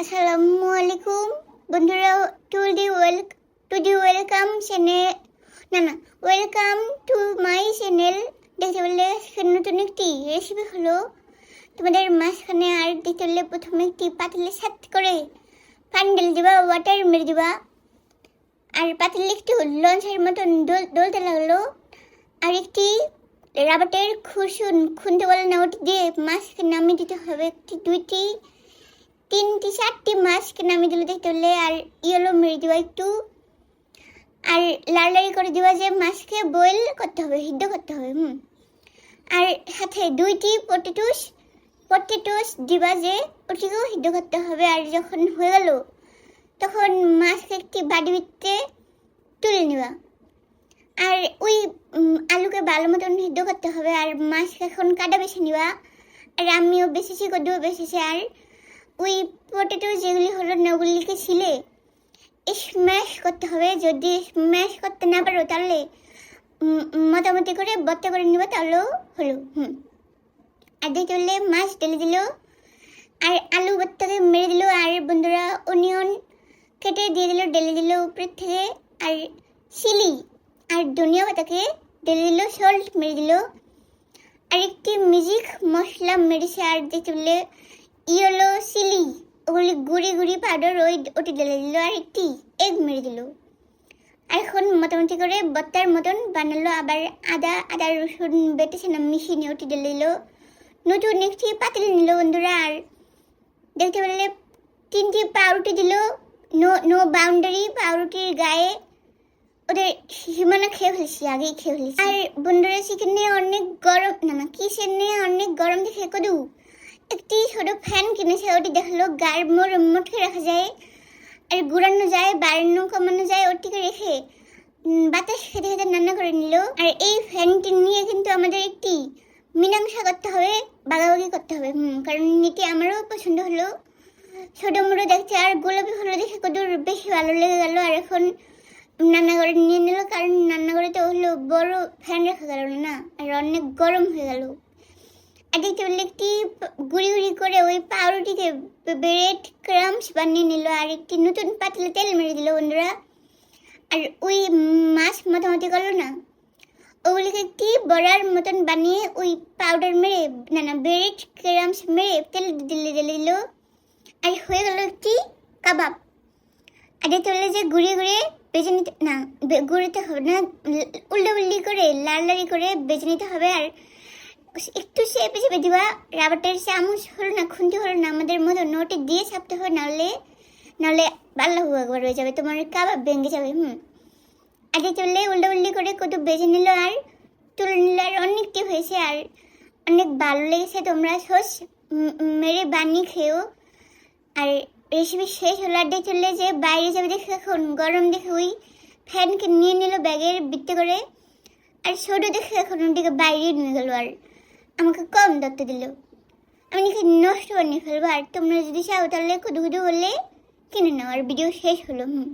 আসসালামু আলাইকুম বন্ধুরা to the well to the welcome channel না না ওয়েলকাম টু মাই চ্যানেল দেখতে বললে নতুন একটি রেসিপি হলো। তোমাদের মাঝখানে আর দেখতে বললে প্রথমে একটি পাতিলে সাত করে পানি ঢেলে দিবা ওয়াটার মেরে দিবা। আর পাতিলে একটু লঞ্চের মতন দোল দোলতে লাগল। আর একটি রাবাটের খুসুন খুনতে বলে না ওটি দিয়ে মাছকে নামিয়ে দিতে হবে। একটি, দুইটি তিনটি, চারটি মাছকে নামিয়ে দিলে দেখতে হলে আর ইয়েলো মেরে দেওয়া একটু। আর লাল করে দেওয়া যে মাছকে বয়েল করতে হবে, সিদ্ধ করতে হবে, হুম। আর সাথে দুইটি পটেটোস পটেটোস দিবা যে ওটিকেও সিদ্ধ করতে হবে, আর যখন হয়ে গেল, তখন মাছকে একটি বাড়ি ভিতরে তুলে নেওয়া আর ওই আলুকে ভালো মতন সিদ্ধ করতে হবে, আর মাছকে এখন কাটা বেছে নেওয়া আর আমিও বেছেছি কদুও বেছেছি, আর ওই পটেটো যেগুলি হলো না ওগুলিকে ছিলে স্ম্যাশ করতে হবে। যদি স্ম্যাশ করতে না পারো, তাহলে মোটামুটি করে বত্তা করে নেব তাহলেও হলো, হুম। আর দিয়ে চললে মাছ ঢেলে দিল, আর আলু বত্তাকে মেরে দিল, আর বন্ধুরা অনিয়ন কেটে দিয়ে দিল, ঢেলে দিল উপরের থেকে, আর চিলি আর ধনিয়া পাতাকে ঢেলে দিল সল্ট মেরে দিল। আর একটি মিউজিক মশলা মেরেছে, আর দিয়ে চললে ইয়েলো চিলি ওগুলি গুড়ি গুড়ি পাউডার ওই ওটি ঢেলে দিল আর একটি এগ মেরে দিল। আর এখন মোটামুটি করে বত্তার মতন বানালো, আবার আদা আদা, রসুন বেটেছে না মিশিয়ে ওটি ঢেলে দিল। নতুন একটি পাতিল নিল বন্ধুরা, আর দেখতে পেলে তিনটি পাউরুটি দিল। নো নো বাউন্ডারি পাউরুটির গায়ে ওদের সীমানা খেয়ে ফেলেছি, আগেই খেয়ে ফেলেছি। আর বন্ধুরা চিকেনে অনেক গরম, না না কিচেনে অনেক গরম দেখে কদু? একটি ছোট ফ্যান কিনেছে ওটি দেখল, গায়ের মোড় মুটকে রাখা যায়, আর ঘুরানো যায় বাড়ানো কমানো যায়, ওটিকে রেখে বাতাস খেতে খেতে রান্না করে নিল। আর এই ফ্যানটি নিয়ে কিন্তু আমাদের একটি মীমাংসা করতে হবে, বাগাবাগি করতে হবে। হুম, কারণ এটি আমারও পছন্দ হলো। ছোটো মোটো দেখতে, আর গোলাপি হলো দেখে কত বেশি ভালো লেগে গেল। আর এখন রান্নাঘরে নিয়ে নিল, কারণ রান্নাঘরে তো হলো বড় ফ্যান রাখা গেল না, আর অনেক গরম হয়ে গেল। পেলে একটি গুড়ি গুড়ি করে ওই পাউরুটিকে ব্রেড, ক্রামস বানিয়ে নিল আর একটি নতুন পাতলা তেল মেরে দিল বন্ধুরা। আর ওই মাছ মাথামাতি করল না। ওগুলিকে একটি বড়ার মতন বানিয়ে ওই পাউডার মেরে, না না, ব্রেড, ক্রামস মেরে তেল দিলে দিলে দিল। আর হয়ে গেল একটি কাবাব। আগে চলে যে ঘুরিয়ে ঘুরিয়ে বেজে নিতে, না ঘুরতে হবে না, উল্টো উল্টি করে, লাল করে বেজে নিতে হবে আর একটু চেপে চেপে দিবা রাবারটার চামচ হলো না খুন্তি হলো না আমাদের মতো নোটে দিয়ে ছাপতে হবে নাহলে নাহলে পাল্লা হুয়া একবার হয়ে যাবে তোমার কাবাব ভেঙে যাবে হুম আগে চললে উল্টো উল্টি করে কত বেজে নিল আর তুলে নিল আর অনেকটি হয়েছে আর অনেক ভালো লেগেছে তোমরা সস মেরে বানিয়ে খেও আর রেসিপি শেষ হলো আর দিয়ে চললে যে বাইরে যাবে দেখে এখন গরম দেখে ওই ফ্যানকে নিয়ে নিল ব্যাগের বৃত্তে করে আর ছোটো দেখে এখন ওদিকে বাইরে নিয়ে গেলো আর আমাকে কম দত্ত দিল। আমি নাকি নষ্ট বানিয়ে ফেলব, আর তোমরা যদি চাও তাহলে কুদু কুদু বললে কিনে নাও, আর ভিডিও শেষ হলো, হুম।